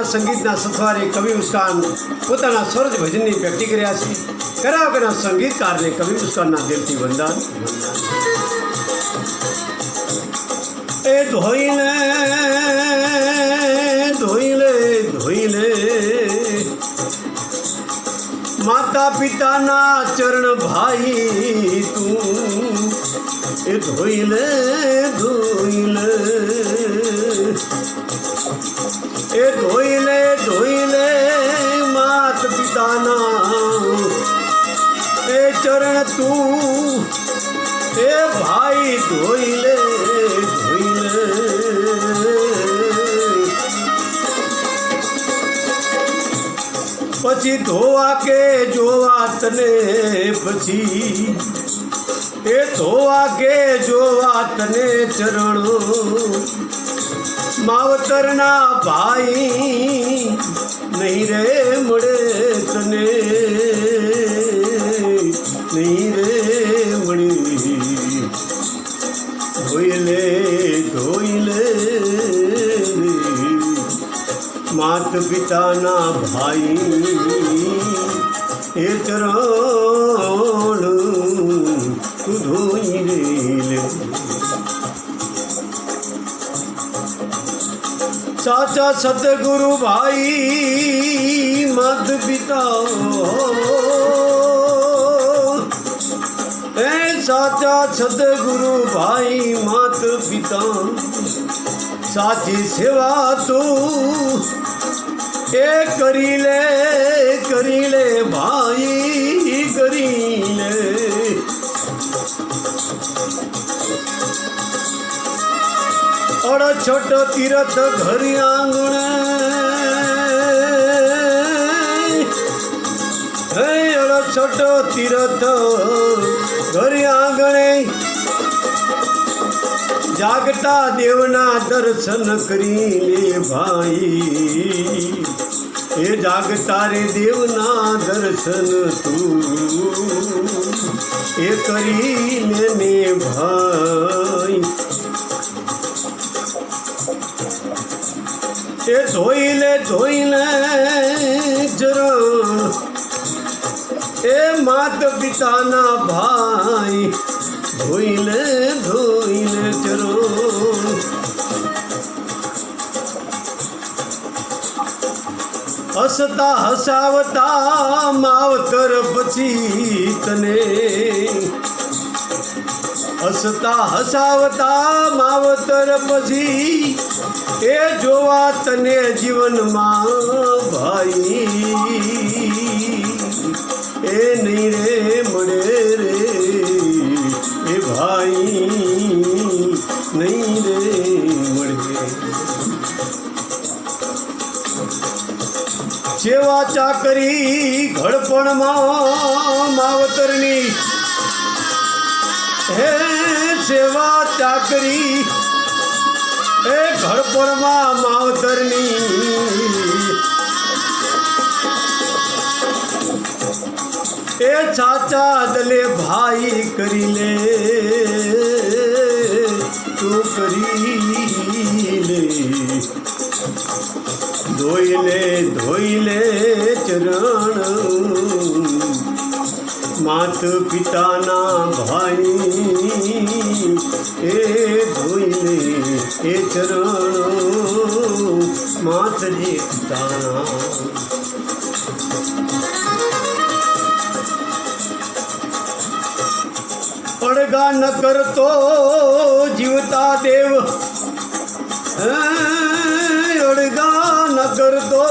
કરાવકરના સંગીતના સથવારે કવિ મુસ્કાન પોતાના સ્વરજ ભજનની વ્યક્તિ કર્યા છે. કરાવકરના સંગીતકારને કવિ મુસ્કાનના દિલથી વંદન. એ ધોઈને ધોઈને ધોઈને માતા પિતાના ચરણ ભાઈ તું. એ ધોઈ લે ધોઈ તું એ ભાઈ ધોઈ લે ધોઈ લે. પછી ધોવા કે જોવા તને પછી? એ ધોવા કે જોવા તને ચરણો? માવતરના ભાઈ નહીં રે મળે તને. પિતાના ભાઈ, એ ચરણ તું ધોઈ લે સાચા સતગુરુ ભાઈ મત પિતા એ સાચા સદગુરુ ભાઈ મત પિતા. સાચી સેવા તું એ કરી લે કરી લે ભાઈ, કરી લે. અડ છોટ તીરથ ઘર આંગણે. હે અડ છોટ તીરથ ઘર આંગણે. જાગતા દેવના દર્શન કરીને ભાઈ. એ જાગતા રે દેવના દર્શન તું. એ કરીને ને ભાઈ. એ ધોઈ લે ધોઈ લે ચરણ એ માત પિતાના ભાઈ, ધોઈને ધોઈને ચરો હસતા હસાવતા માવતર પછી તને. હસતા હસાવતા માવતર પછી એ જોવા તને જીવનમાં સેવા ચાકરી ઘડપણમાં માવતરની. હે સેવા ચાકરી એ ઘડપણમાં માવતરની. એ સાચા દલે ભાઈ કરી લે. તું કરી ધોઈ લે ધોઈ લે ચરણ. માત પિતાના ભાઈ, એ ધોઈ લે એ ચરણ. માતજી પિતાના. પડગા ન કરતો જીવતા દેવ. અડગા ન કરતો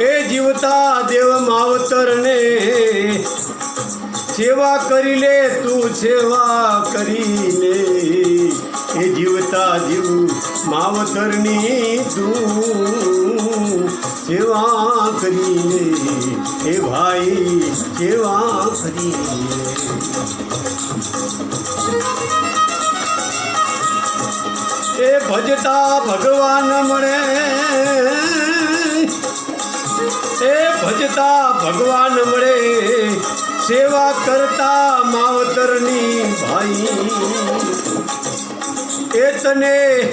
એ જીવતા દેવ માવતરને સેવા કરી લે, તું સેવા કરી લે. એ જીવતા જીવ માવતરની તું સેવા કરી લે. એ ભાઈ સેવા કરી લે. ભજતા ભગવાન મળે. એ ભજતા ભગવાન મળે. સેવા કરતા માવતરની ભાઈ. એ તને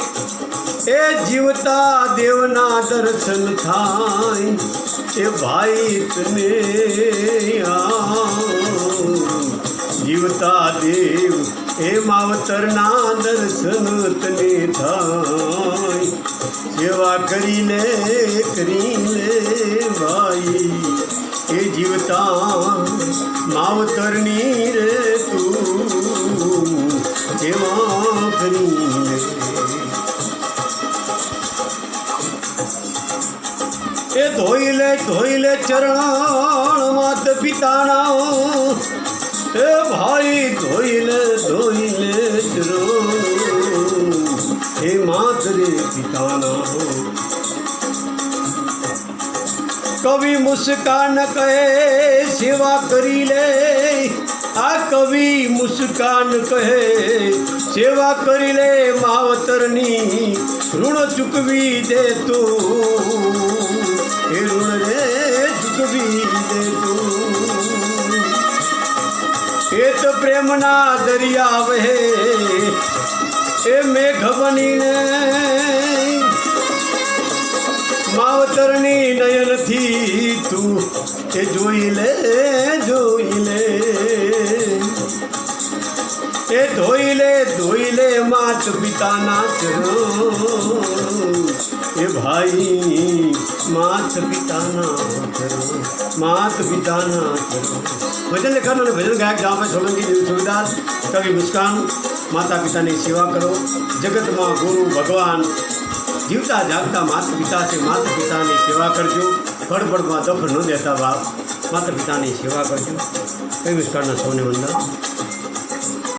એ જીવતા દેવના દર્શન થાય. એ ભાઈ તને આ જીવતા દેવ એ માવતરના દર્શન તને થાય સેવા કરી લે ભાઈ એ જીવતા માવતરની રે તું. સેવા કરી લે એ ધોઈ લે ધોઈ લે ચરણ માત પિતાના એ ભાઈ ધોઈને ધોઈને ચરણ હે માતરે પિતાના. હો કવિ મુસ્કાન કહે, સેવા કરી લે. આ કવિ મુસ્કાન કહે, સેવા કરી લે. માવતરની ઋણ ચૂકવી દે તું. ઋણ રે ચૂકવી દે તું. એ તો પ્રેમના દરિયા વહે. એ મેઘ બનીને માવતરની નયનથી તું એ જોઈ લે જોઈ લે. એ ધોઈ લે ધોઈ લે માત પિતાના ચરણ. એ ભાઈ માત પિતાના ચરણ, માત પિતાના ચરણ. ભજન લેખન અને ભજન ગાયક જામભાઈ સોલંકી દેવ સુવિદાસ કવિ મુસ્કાન, માતા પિતાની સેવા કરો. જગતમાં ગુરુ ભગવાન, જીવતા જાગતા માતા પિતા છે, માતા પિતાની સેવા કરજો. ફળફળમાં દફ ન દેતા બાપ, માતા પિતાની સેવા કરજો. કઈ મુસ્કાનના સૌને વંદન.